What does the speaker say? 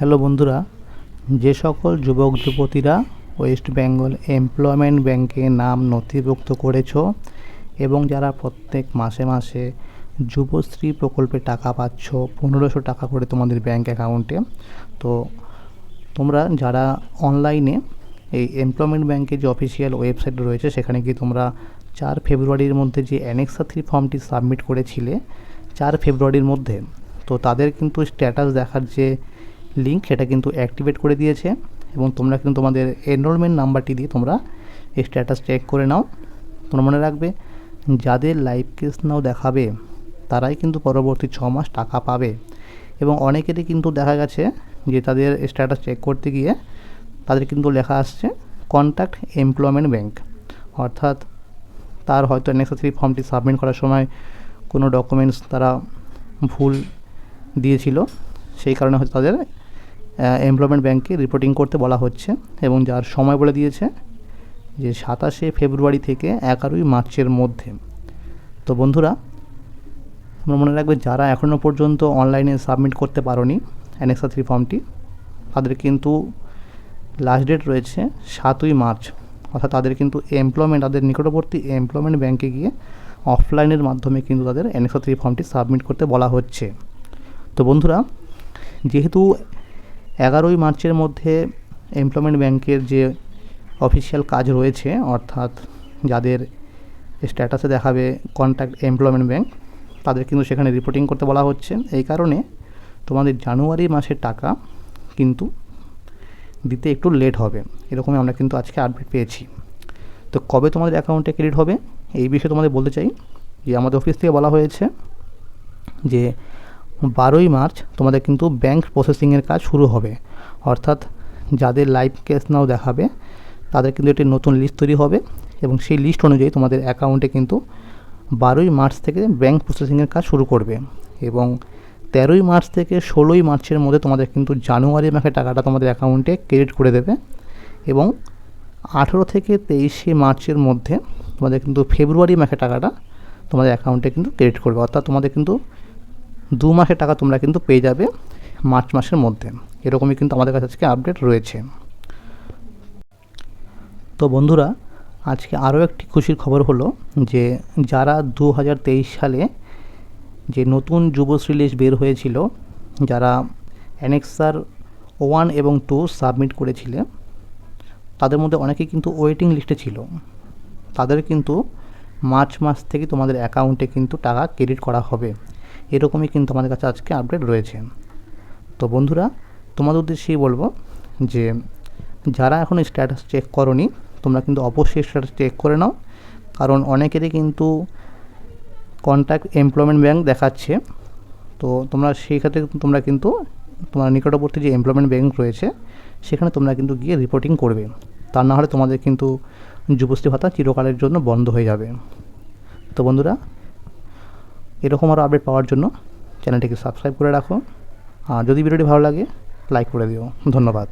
Hello বন্ধুরা, যে সকল যুবক যুবতীরা ওয়েস্ট বেঙ্গল এমপ্লয়মেন্ট ব্যাংকে নাম নথিভুক্ত করেছ এবং যারা প্রত্যেক মাসে মাসে যুবশ্রী প্রকল্পে টাকা পাচ্ছ, পনেরোশো টাকা করে তোমাদের ব্যাংক অ্যাকাউন্টে, তো তোমরা যারা অনলাইনে এই এমপ্লয়মেন্ট ব্যাংকের যে অফিসিয়াল ওয়েবসাইট রয়েছে, সেখানে গিয়ে তোমরা চার ফেব্রুয়ারির মধ্যে যে অ্যানেক্সা থ্রি ফর্মটি সাবমিট করেছিলে, চার ফেব্রুয়ারির মধ্যে, তো তাদের কিন্তু স্ট্যাটাস দেখার যে লিঙ্ক সেটা কিন্তু অ্যাক্টিভেট করে দিয়েছে এবং তোমরা কিন্তু তোমাদের এনরোলমেন্ট নাম্বারটি দিয়ে তোমরা স্ট্যাটাস চেক করে নাও। তোমরা মনে রাখবে, যাদের লাইভ কেস নাও দেখাবে, তারাই কিন্তু পরবর্তী ছ মাস টাকা পাবে। এবং অনেকেরই কিন্তু দেখা গেছে যে তাদের স্ট্যাটাস চেক করতে গিয়ে তাদের কিন্তু লেখা আসছে কন্ট্যাক্ট এমপ্লয়মেন্ট ব্যাংক অর্থাৎ তার হয়তো নেসেসারি ফর্মটি সাবমিট করার সময় কোনো ডকুমেন্টস তারা ভুল দিয়েছিল, সেই কারণে হয়তো তাদের এমপ্লয়মেন্ট ব্যাংকে রিপোর্টিং করতে বলা হচ্ছে এবং যার সময় বলে দিয়েছে যে সাতাশে ফেব্রুয়ারি থেকে এগারোই মার্চের মধ্যে। তো বন্ধুরা, তোমরা মনে রাখবে যারা এখনও পর্যন্ত অনলাইনে সাবমিট করতে পারোনি অ্যানেক্সা থ্রি ফর্মটি তাদের কিন্তু লাস্ট ডেট রয়েছে সাতই মার্চ। অর্থাৎ তাদের কিন্তু এমপ্লয়মেন্ট তাদের নিকটবর্তী এমপ্লয়মেন্ট ব্যাংকে গিয়ে অফলাইনের মাধ্যমে কিন্তু তাদের অ্যানেক্সা থ্রি ফর্মটি সাবমিট করতে বলা হচ্ছে। তো বন্ধুরা, যেহেতু এগারোই মার্চের মধ্যে এমপ্লয়মেন্ট ব্যাংকের যে অফিসিয়াল কাজ রয়েছে, অর্থাৎ যাদের স্ট্যাটাসে দেখাবে কন্ট্যাক্ট এমপ্লয়মেন্ট ব্যাংক তাদের কিন্তু সেখানে রিপোর্টিং করতে বলা হচ্ছে। এই কারণে তোমাদের জানুয়ারি মাসের টাকা কিন্তু দিতে একটু লেট হবে। এরকমই আমরা কিন্তু আজকে আপডেট পেয়েছি। তো কবে তোমাদের অ্যাকাউন্টে ক্রেডিট হবে? এই বিষয়ে তোমাদের বলতে চাই যে আমাদের অফিস থেকে বলা হয়েছে যে বারোই মার্চ তোমাদের কিন্তু ব্যাংক প্রসেসিংয়ের কাজ শুরু হবে। অর্থাৎ যাদের লাইভ কেস নাও দেখাবে, তাদের কিন্তু একটি নতুন লিস্ট তৈরি হবে এবং সেই লিস্ট অনুযায়ী তোমাদের অ্যাকাউন্টে কিন্তু বারোই মার্চ থেকে ব্যাংক প্রসেসিংয়ের কাজ শুরু করবে এবং তেরোই মার্চ থেকে ষোলোই মার্চের মধ্যে তোমাদের কিন্তু জানুয়ারি মাসে টাকাটা তোমাদের অ্যাকাউন্টে ক্রেডিট করে দেবে এবং আঠেরো থেকে তেইশে মার্চের মধ্যে তোমাদের কিন্তু ফেব্রুয়ারি মাসে টাকাটা তোমাদের অ্যাকাউন্টে কিন্তু ক্রেডিট করবে। অর্থাৎ তোমাদের কিন্তু দু মাসের টাকা তোমরা কিন্তু পেয়ে যাবে মার্চ মাসের মধ্যে। এরকমই কিন্তু আমাদের কাছে আজকে আপডেট রয়েছে। তো বন্ধুরা, আজকে আরও একটি খুশির খবর হলো যে, যারা দু হাজার তেইশ সালে যে নতুন যুবশ্রী লিস্ট বের হয়েছিল, যারা অ্যানেক্সার ওয়ান এবং টু সাবমিট করেছিলে, তাদের মধ্যে অনেকেই কিন্তু ওয়েটিং লিস্টে ছিল। তাদের কিন্তু মার্চ মাস থেকে তোমাদের অ্যাকাউন্টে কিন্তু টাকা ক্রেডিট করা হবে। এরকমই কিন্তু আমাদের কাছে আজকে আপডেট রয়েছে। তো বন্ধুরা, তোমাদের উদ্দেশ্যেই বলব যে, যারা এখন স্ট্যাটাস চেক করনি, তোমরা কিন্তু অবশ্যই স্ট্যাটাস চেক করে নাও। কারণ অনেকেরই কিন্তু কন্ট্যাক্ট এমপ্লয়মেন্ট ব্যাংক দেখাচ্ছে। তো তোমরা সেই ক্ষেত্রে তোমরা কিন্তু তোমার নিকটবর্তী যে এমপ্লয়মেন্ট ব্যাংক রয়েছে, সেখানে তোমরা কিন্তু গিয়ে রিপোর্টিং করবে। তা না হলে তোমাদের কিন্তু যুবশ্রী ভাতা চিরকালের জন্য বন্ধ হয়ে যাবে। তো বন্ধুরা এরকম আরও আপডেট পাওয়ার জন্য চ্যানেলটিকে সাবস্ক্রাইব করে রাখো। আর যদি ভিডিওটি ভালো লাগে লাইক করে দিও। ধন্যবাদ।